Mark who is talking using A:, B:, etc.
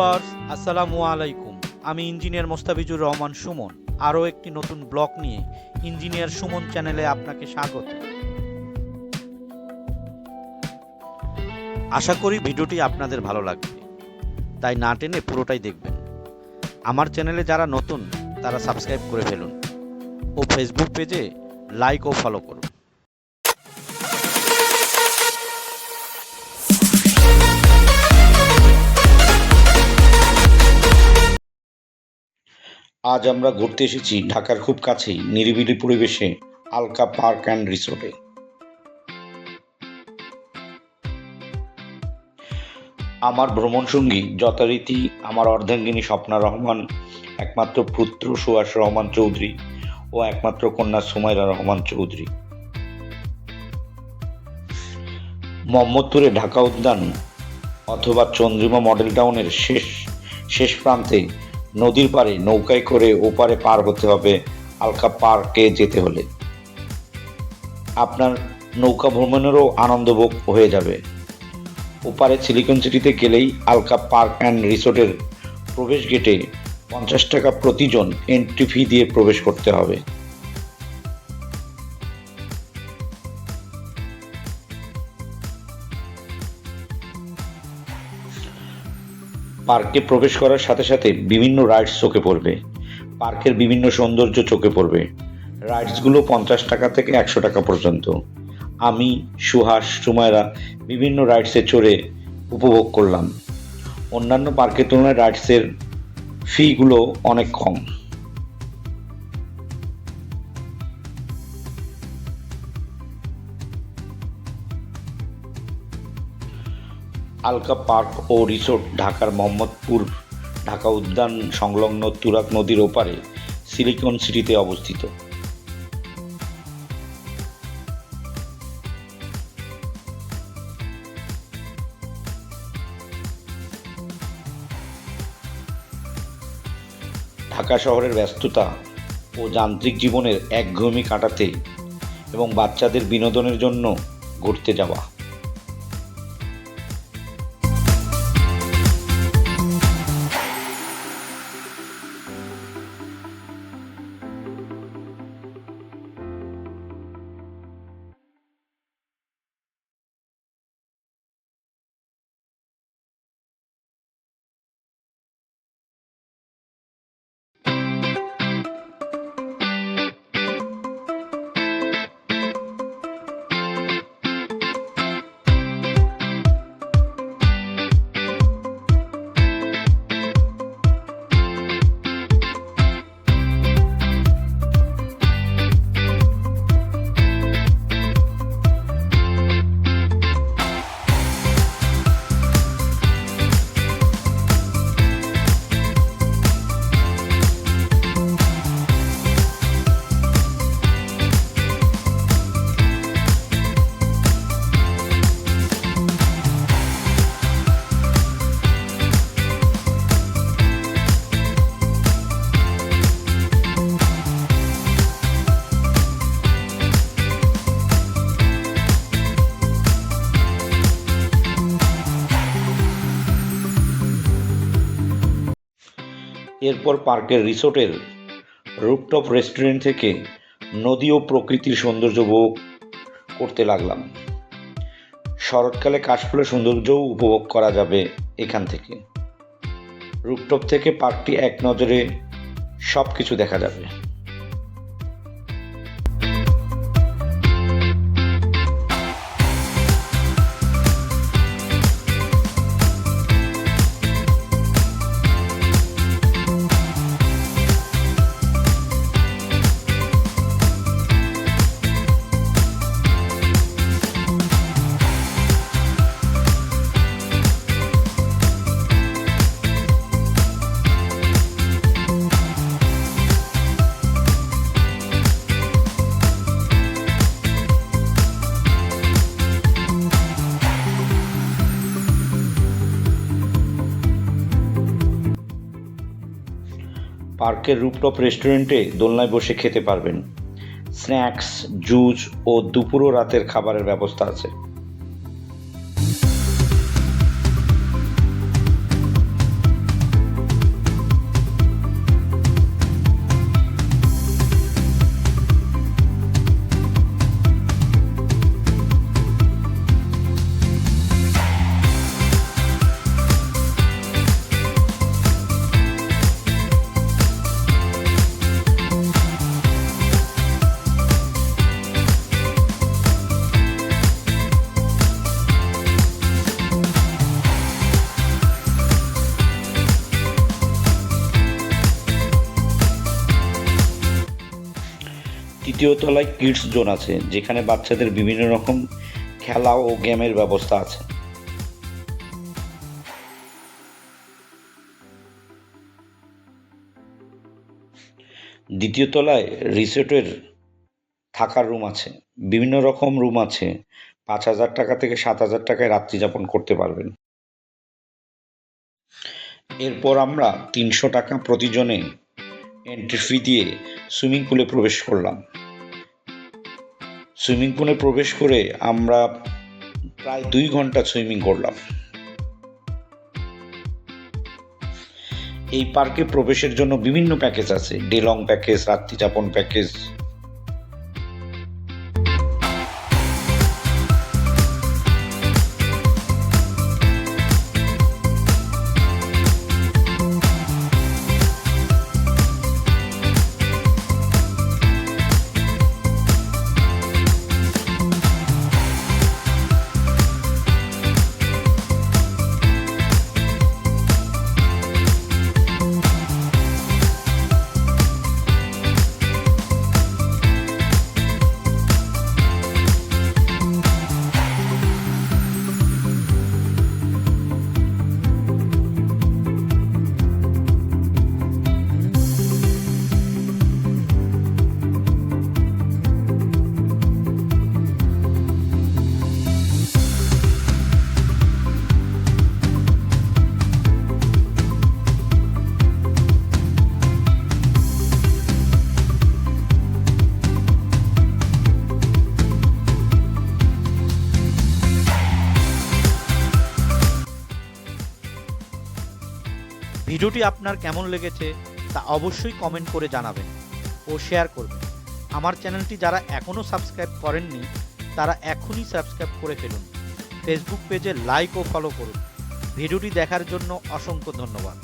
A: Viewers, আসসালামু আলাইকুম। আমি ইঞ্জিনিয়ার মোস্তাফিজুর রহমান সুমন। আরও একটি নতুন ব্লগ নিয়ে ইঞ্জিনিয়ার সুমন চ্যানেলে আপনাকে স্বাগত। আশা করি ভিডিওটি আপনাদের ভালো লাগবে। তাই না টেনে পুরোটাই দেখবেন। আমার চ্যানেলে যারা নতুন, তারা সাবস্ক্রাইব করে ফেলুন। ও ফেসবুক পেজে লাইক ও ফলো করুন।
B: আজ আমরা ঘুরতে এসেছি ঢাকার খুব কাছেই, নিরিবিলি পরিবেশে, আলকা পার্ক অ্যান্ড রিসোর্টে। আমার ভ্রমণ সঙ্গী যথারীতি আমার অর্ধাঙ্গিনী স্বপ্না রহমান, একমাত্র পুত্র সুহাস রহমান চৌধুরী ও একমাত্র কন্যা সুমাইরা রহমান চৌধুরী। মোহাম্মদপুরে ঢাকা উদ্যান অথবা চন্দ্রিমা মডেল টাউনের শেষ শেষ প্রান্তে নদীর পারে নৌকায় করে ওপারে পার হতে হবে আলকা পার্কে যেতে হলে। আপনার নৌকা ভ্রমণেরও আনন্দভোগ হয়ে যাবে। ওপারে সিলিকন সিটিতে গেলেই আলকা পার্ক অ্যান্ড রিসোর্টের প্রবেশ গেটে পঞ্চাশ টাকা প্রতিজন এন্ট্রি ফি দিয়ে প্রবেশ করতে হবে। পার্কে প্রবেশ করার সাথে সাথে বিভিন্ন রাইডস চোখে পড়বে। পার্কের বিভিন্ন সৌন্দর্য চোখে পড়বে। রাইডসগুলো পঞ্চাশ টাকা থেকে একশো টাকা পর্যন্ত। আমি, সুহাস সুমায়রা বিভিন্ন রাইডসে চড়ে উপভোগ করলাম। অন্যান্য পার্কের তুলনায় রাইডসের ফিগুলো অনেক কম। আলকা পার্ক ও রিসোর্ট ঢাকার মোহাম্মদপুর ঢাকা উদ্যান সংলগ্ন তুরাক নদীর ওপারে সিলিকন সিটিতে অবস্থিত। ঢাকা শহরের ব্যস্ততা ও যান্ত্রিক জীবনের একঘেয়েমি কাটাতে এবং বাচ্চাদের বিনোদনের জন্য ঘুরতে যাওয়া। এরপর পার্কের রিসোর্টের রুপটপ রেস্টুরেন্ট থেকে নদী ও প্রকৃতির সৌন্দর্য উপভোগ করতে লাগলাম। শরৎকালে কাশফুলের সৌন্দর্যও উপভোগ করা যাবে এখান থেকে। রুপটপ থেকে পার্কটি এক নজরে সব কিছু দেখা যাবে। পার্কের রুপটপ রেস্টুরেন্টে দোলনায় বসে খেতে পারবেন। স্ন্যাক্স, জুস ও দুপুর রাতের খাবারের ব্যবস্থা আছে। দ্বিতীয় তলায় কিডস জোন আছে, যেখানে বাচ্চাদের বিভিন্ন রকম খেলা ও গেমের ব্যবস্থা আছে। দ্বিতীয় তলায় রিসোর্টের থাকার রুম আছে। বিভিন্ন রকম রুম আছে। পাঁচ হাজার টাকা থেকে সাত হাজার টাকায় রাত্রি যাপন করতে পারবেন। এরপর আমরা তিনশো টাকা প্রতিজনে এন্ট্রি ফি দিয়ে সুইমিং পুলে প্রবেশ করলাম। সুইমিং পুলে প্রবেশ করে আমরা প্রায় দুই ঘণ্টা সুইমিং করলাম। এই পার্কে প্রবেশের জন্য বিভিন্ন প্যাকেজ আছে। ডে লং প্যাকেজ, রাত্রিযাপন প্যাকেজ
A: ভিডিওটি আপনার কেমন লেগেছে তা অবশ্যই কমেন্ট করে জানাবেন ও শেয়ার করবেন। আমার চ্যানেলটি যারা এখনও সাবস্ক্রাইব করেননি, তারা এখনই সাবস্ক্রাইব করে ফেলুন। ফেসবুক পেজে লাইক ও ফলো করুন। ভিডিওটি দেখার জন্য অসংখ্য ধন্যবাদ।